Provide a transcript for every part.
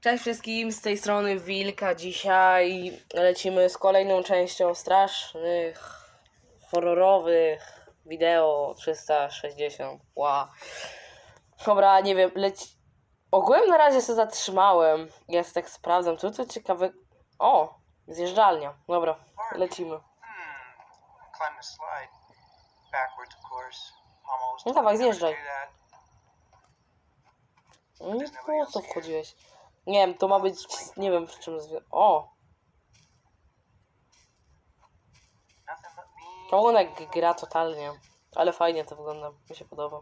Cześć wszystkim, z tej strony Wilka. Dzisiaj lecimy z kolejną częścią strasznych, horrorowych wideo 360. Wow. Dobra, nie wiem, leci... Ogółem na razie się zatrzymałem. Ja sobie tak sprawdzam, co tu ciekawe... O, zjeżdżalnia. Dobra, lecimy. No dawaj, zjeżdżaj. No po co wchodziłeś? Nie wiem, to ma być. Nie wiem, w czym. O! Kołunek gra totalnie, ale fajnie to wygląda, mi się podoba.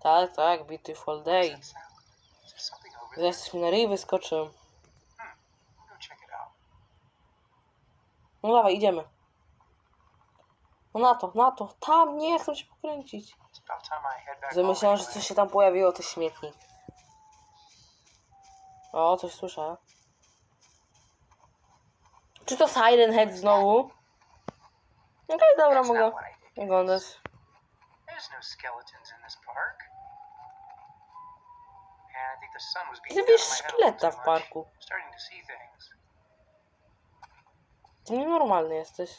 Tak, tak, beautiful day. Zaraz coś mi na ryj wyskoczy. No dawaj, idziemy. No na to, na to, tam nie chcę się pokręcić. Że myślałem, że coś się tam pojawiło, to śmietnik. O, coś słyszę. Czy to Siren Head znowu? Okej, okay, dobra, mogę oglądać. Zabierz szkieleta w parku. Ty nienormalny jesteś.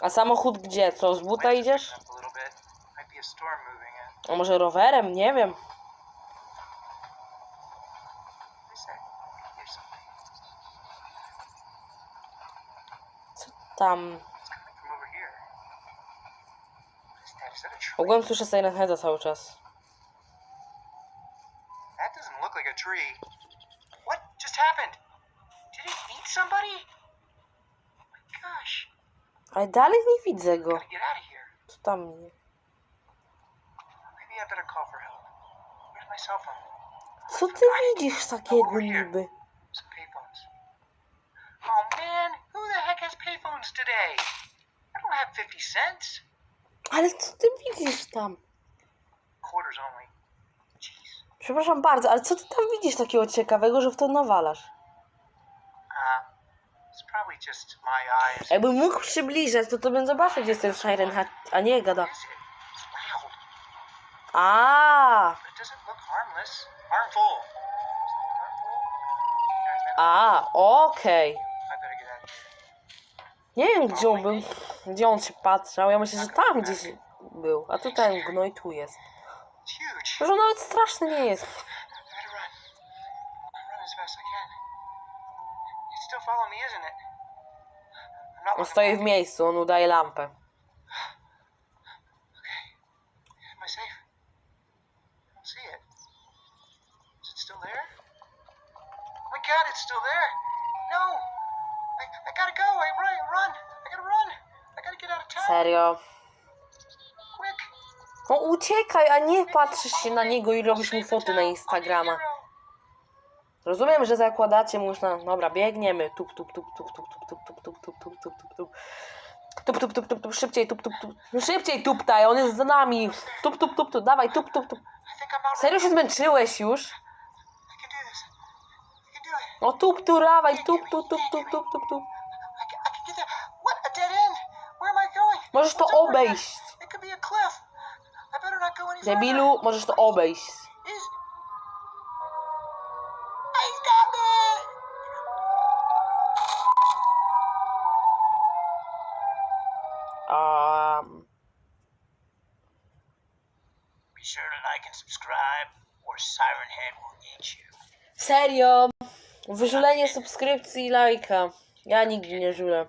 A samochód gdzie? Co, z buta idziesz? A może rowerem? Nie wiem. Co tam? Ogólnie słyszę Silent Heada cały czas. That a Ale dalej nie widzę go. Co tam jest? Co ty widzisz takiego niby? Oh man, who the heck has payphones today? I don't have 50 cents. Ale co ty widzisz tam? Quarters only. Jeez. Przepraszam bardzo, ale co ty tam widzisz takiego ciekawego, że w to nawalasz? Uh. Jakbym mógł przybliżać, to to bym zobaczył, gdzie jest ten Siren a nie gada. A, doesn't look harmless. Harmful. A, okej. Okay. Nie wiem, gdzie on był, gdzie on się patrzał. Ja myślę, że tam gdzieś był. A tutaj ten gnoj tu jest. Może on nawet straszny nie jest. On stoi w miejscu, on udaje lampę. There? Oh my god, it's still there! No! I, I gotta go! I run! Run! I gotta run! I gotta get out of town! Serio. Quick! No uciekaj, a nie patrzysz się na niego i robisz mu foty na Instagrama. Rozumiem, że zakładacie można. Dobra, biegniemy. Tup, tup, tup, tup, tup, tup, tup, tup, tup, tup, tup, tup, tup, tup. Tup, tup, tup, tup, tup, szybciej, tup, tup, tup. No szybciej tuptaj, on jest za nami. Tup, tup, tup, tup, dawaj, tup, tup, tup. Serio się zmęczyłeś już? No tup tu, dawaj, tup, tup, tup, tup, tup, tup, tup. Możesz to obejść. Debilu, możesz to obejść. Um. To like subscribe, or Siren Head will eat you. Serio? Wyżulenie subskrypcji i lajka. Ja nigdy nie żulę.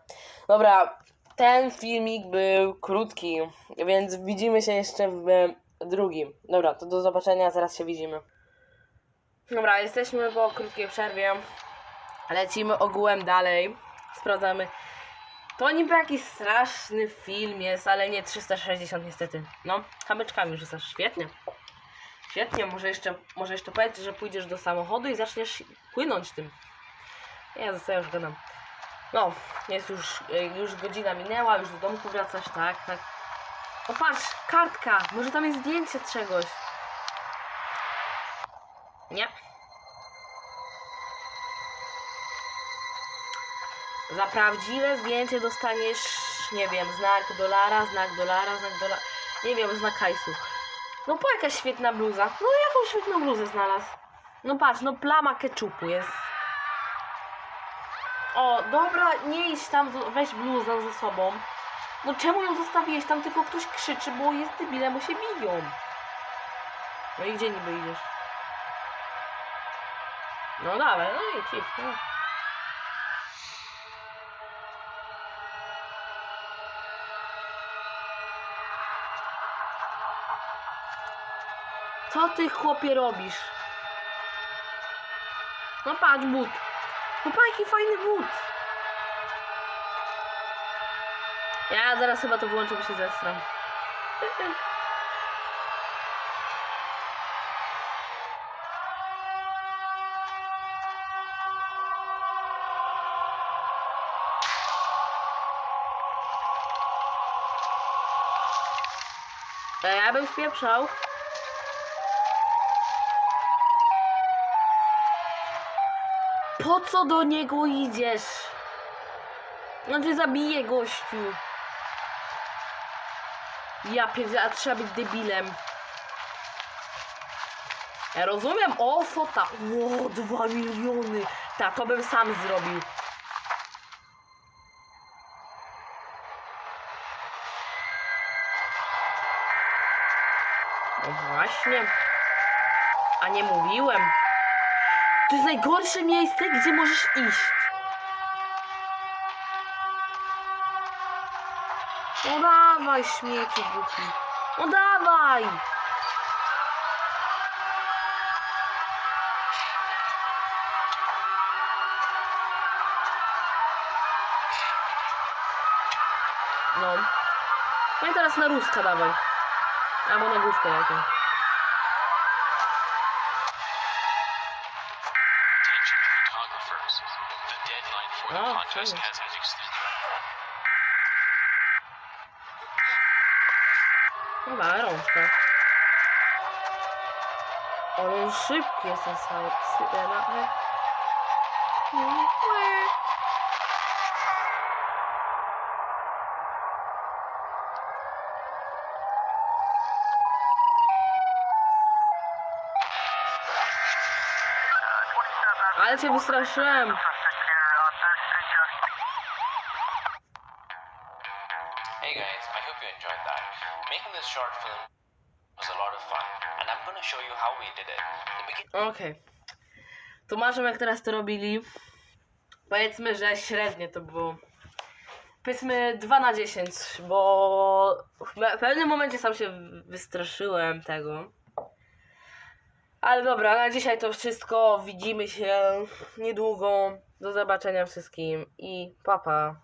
Dobra, ten filmik był krótki, więc widzimy się jeszcze w drugim. Dobra, to do zobaczenia, zaraz się widzimy. Dobra, jesteśmy po krótkiej przerwie. Lecimy ogółem dalej. Sprawdzamy. To niby jakiś straszny film jest, ale nie 360 niestety. No, kamyczkami rzucasz. Świetnie. Świetnie, może jeszcze, może jeszcze powiedz, że pójdziesz do samochodu i zaczniesz płynąć tym. Nie, zostaję już gadam. No, jest już, y, już godzina minęła, już do domku wracasz, tak, tak. O patrz, kartka, może tam jest zdjęcie czegoś. Nie. Za prawdziwe zdjęcie dostaniesz, nie wiem, znak dolara, znak dolara, znak dolara, nie wiem, znak hajsu. No po jaka świetna bluza. No jaką świetną bluzę znalazł. No patrz, no plama keczupu jest. O, dobra, nie idź tam, weź bluzę ze sobą. No czemu ją zostawiłeś? Tam tylko ktoś krzyczy, bo jest debilem, bo się biją. No i gdzie niby idziesz? No dawaj, no idź, idź. No. Co ty chłopie robisz? No patrz but. No patrz jaki fajny but. Ja zaraz chyba to włączę, bo się zestram. E, Ja bym spieprzał. Po co do niego idziesz? No cię zabije gościu. Ja pierdzielę, a trzeba być debilem. Ja rozumiem, o fota, o, dwa miliony. Tak, to bym sam zrobił. No właśnie. A nie mówiłem. To jest najgorsze miejsce, gdzie możesz iść. No dawaj, śmieci głupi. No dawaj. No. No i teraz na ruska dawaj. Albo na główkę jaką. Deadline for the Oh, contest sorry. has, has extended. No dawaj, rączka. Ale on szybki jest ten cały psy- e, na- e. Ale cię wystraszyłem. Hey guys, I hope you enjoyed that. Making this short film was a lot of fun, and I'm gonna show you how we did it. Beginning Okej. Tłumaczę jak teraz to robili. Powiedzmy, że średnie to było. Powiedzmy 2 na 10, bo w pe- pewnym momencie sam się wystraszyłem tego. Ale dobra, na dzisiaj to wszystko. Widzimy się niedługo. Do zobaczenia wszystkim i papa. Pa.